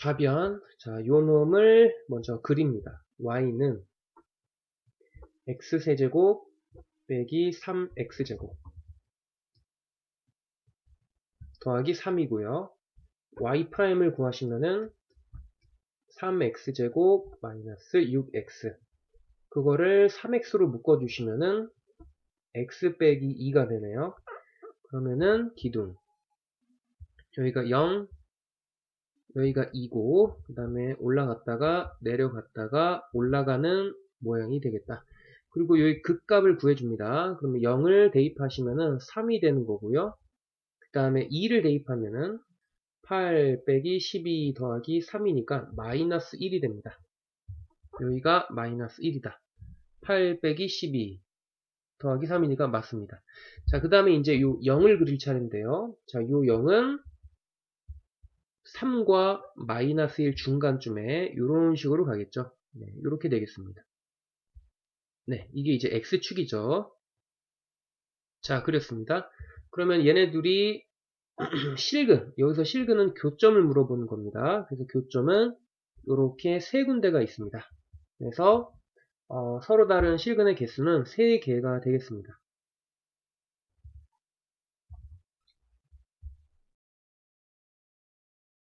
좌변. 자, 요 놈을 먼저 그립니다. y는 x세제곱 빼기 3x제곱 더하기 3이고요. y'을 구하시면은 3x제곱 마이너스 6x 그거를 3x로 묶어주시면은 x 빼기 2가 되네요. 그러면은 기둥 여기가 0 여기가 2고 그 다음에 올라갔다가 내려갔다가 올라가는 모양이 되겠다. 그리고 여기 극값을 구해줍니다. 그러면 0을 대입하시면은 3이 되는 거고요. 그 다음에 2를 대입하면은 8 빼기 12 더하기 3이니까 마이너스 1이 됩니다. 여기가 마이너스 1이다. 8 빼기 12 더하기 3이니까 맞습니다. 자, 그 다음에 이제 요 0을 그릴 차례인데요. 자, 요 0은 3과 마이너스 1 중간쯤에 이런 식으로 가겠죠. 네, 이렇게 되겠습니다. 네, 이게 이제 x축이죠. 자, 그렸습니다. 그러면 얘네들이 실근, 여기서 실근은 교점을 물어보는 겁니다. 그래서 교점은 이렇게 세 군데가 있습니다. 그래서 어, 서로 다른 실근의 개수는 3개가 되겠습니다.